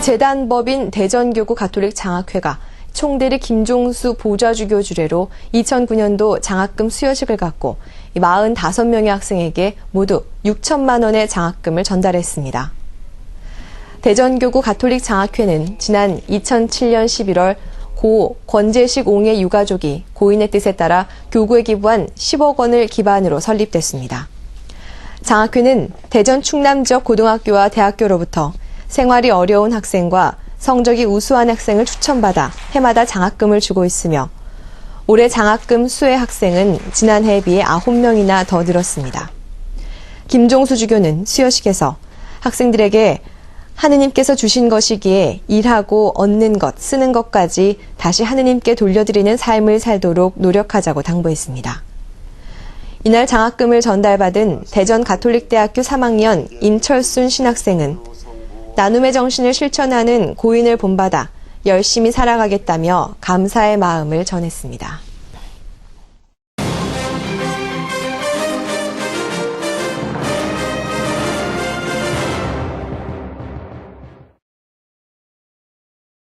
재단법인 대전교구 가톨릭 장학회가 총대리 김종수 보좌주교 주례로 2009년도 장학금 수여식을 갖고 45명의 학생에게 모두 6천만 원의 장학금을 전달했습니다. 대전교구 가톨릭 장학회는 지난 2007년 11월 고 권재식 옹의 유가족이 고인의 뜻에 따라 교구에 기부한 10억 원을 기반으로 설립됐습니다. 장학회는 대전 충남 지역 고등학교와 대학교로부터 생활이 어려운 학생과 성적이 우수한 학생을 추천받아 해마다 장학금을 주고 있으며 올해 장학금 수혜 학생은 지난해에 비해 9명이나 더 늘었습니다. 김종수 주교는 수여식에서 학생들에게 하느님께서 주신 것이기에 일하고 얻는 것, 쓰는 것까지 다시 하느님께 돌려드리는 삶을 살도록 노력하자고 당부했습니다. 이날 장학금을 전달받은 대전 가톨릭대학교 3학년 임철순 신학생은 나눔의 정신을 실천하는 고인을 본받아 열심히 살아가겠다며 감사의 마음을 전했습니다.